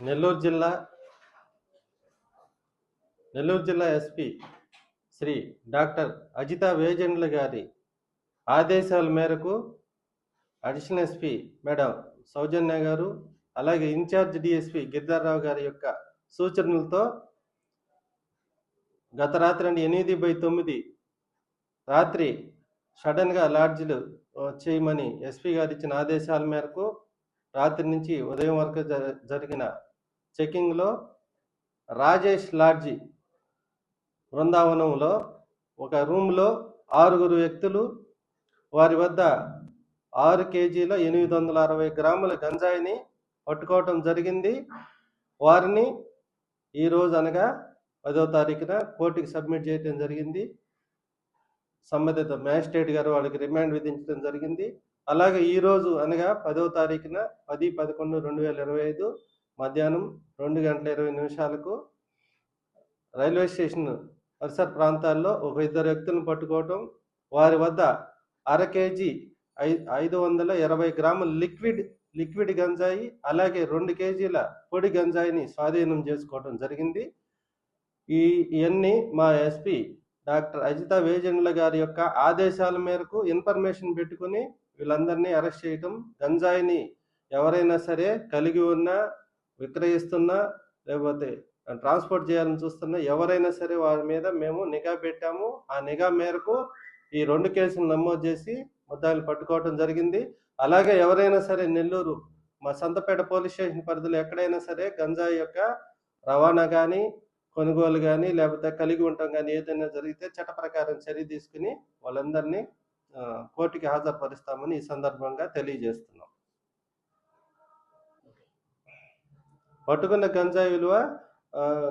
నెల్లూరు జిల్లా నెల్లూరు జిల్లా SP Shri doctor Ajitha Vejendla గారి ఆదేశాల మేరకు అడిషనల్ ఎస్పీ మేడం సౌజన్య గారు అలాగే ఇన్ఛార్జ్ డిఎస్పి గిరిధర్రావు గారి యొక్క సూచనలతో గత రాత్రి అండి ఎనిమిది బై తొమ్మిది రాత్రి సడన్గా లాడ్జ్లు చేయమని ఎస్పీ గారు ఇచ్చిన ఆదేశాల మేరకు రాత్రి నుంచి ఉదయం వరకు జ- జరిగిన చెకింగ్లో రాజేష్ లాడ్జి బృందావనంలో ఒక రూమ్లో ఆరుగురు వ్యక్తులు వారి వద్ద ఆరు కేజీల ఎనిమిది వందల అరవై గ్రాముల గంజాయిని పట్టుకోవటం జరిగింది. వారిని ఈరోజు అనగా పదో తారీఖున కోర్టుకి సబ్మిట్ చేయడం జరిగింది. సంబంధిత మ్యాజిస్ట్రేట్ గారు వాళ్ళకి రిమాండ్ విధించడం జరిగింది. అలాగే ఈ రోజు అనగా పదో తారీఖున పది పదకొండు రెండు వేల ఇరవై ఐదు మధ్యాహ్నం రెండు గంటల ఇరవై నిమిషాలకు రైల్వే స్టేషన్ పరిసర ప్రాంతాల్లో ఒక ఇద్దరు వ్యక్తులను పట్టుకోవటం వారి వద్ద అర కేజీ ఐ ఐదు వందల ఇరవై గ్రాముల లిక్విడ్ లిక్విడ్ గంజాయి అలాగే రెండు కేజీల పొడి గంజాయిని స్వాధీనం చేసుకోవడం జరిగింది. ఈ ఇవన్నీ మా ఎస్పి డాక్టర్ అజిత వేజెండ్ల గారి యొక్క ఆదేశాల మేరకు ఇన్ఫర్మేషన్ పెట్టుకుని వీళ్ళందరినీ అరెస్ట్ చేయటం గంజాయిని ఎవరైనా సరే కలిగి ఉన్న విక్రయిస్తున్నా లేకపోతే ట్రాన్స్పోర్ట్ చేయాలని చూస్తున్నా ఎవరైనా సరే వారి మీద మేము నిఘా పెట్టాము. ఆ నిఘా మేరకు ఈ రెండు కేసులు నమోదు చేసి ముద్దాయిలు పట్టుకోవడం జరిగింది. అలాగే ఎవరైనా సరే నెల్లూరు మా సంతపేట పోలీస్ స్టేషన్ పరిధిలో ఎక్కడైనా సరే గంజాయి యొక్క రవాణా కానీ కొనుగోలు కానీ లేకపోతే కలిగి ఉండటం కానీ ఏదైనా జరిగితే చట్ట ప్రకారం చర్య తీసుకుని వాళ్ళందరినీ కోర్టుకి హాజరుపరుస్తామని ఈ సందర్భంగా తెలియజేస్తున్నాం. పట్టుకున్న గంజాయి విలువ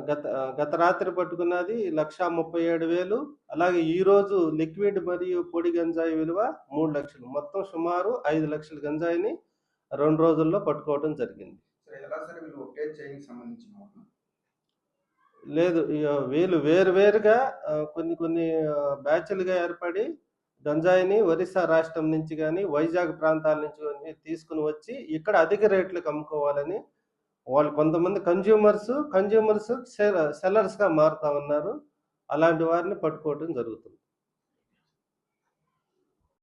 గత గత రాత్రి పట్టుకున్నది లక్ష ముప్పై ఏడు వేలు. అలాగే ఈ రోజు లిక్విడ్ మరియు పొడి గంజాయి విలువ మూడు లక్షలు. మొత్తం సుమారు ఐదు లక్షల గంజాయిని రెండు రోజుల్లో పట్టుకోవడం జరిగింది. లేదు వీళ్ళు వేరు వేరుగా ఆ, కొన్ని కొన్ని బ్యాచ్లుగా ఏర్పడి గంజాయిని ఒరిస్సా రాష్ట్రం నుంచి కానీ వైజాగ్ ప్రాంతాల నుంచి కానీ తీసుకుని వచ్చి ఇక్కడ అధిక రేట్లకు అమ్ముకోవాలని వాళ్ళు కొంతమంది కన్జ్యూమర్స్ కన్జ్యూమర్స్ సెల్లర్స్గా మారుతా ఉన్నారు. అలాంటి వారిని పట్టుకోవడం జరుగుతుంది.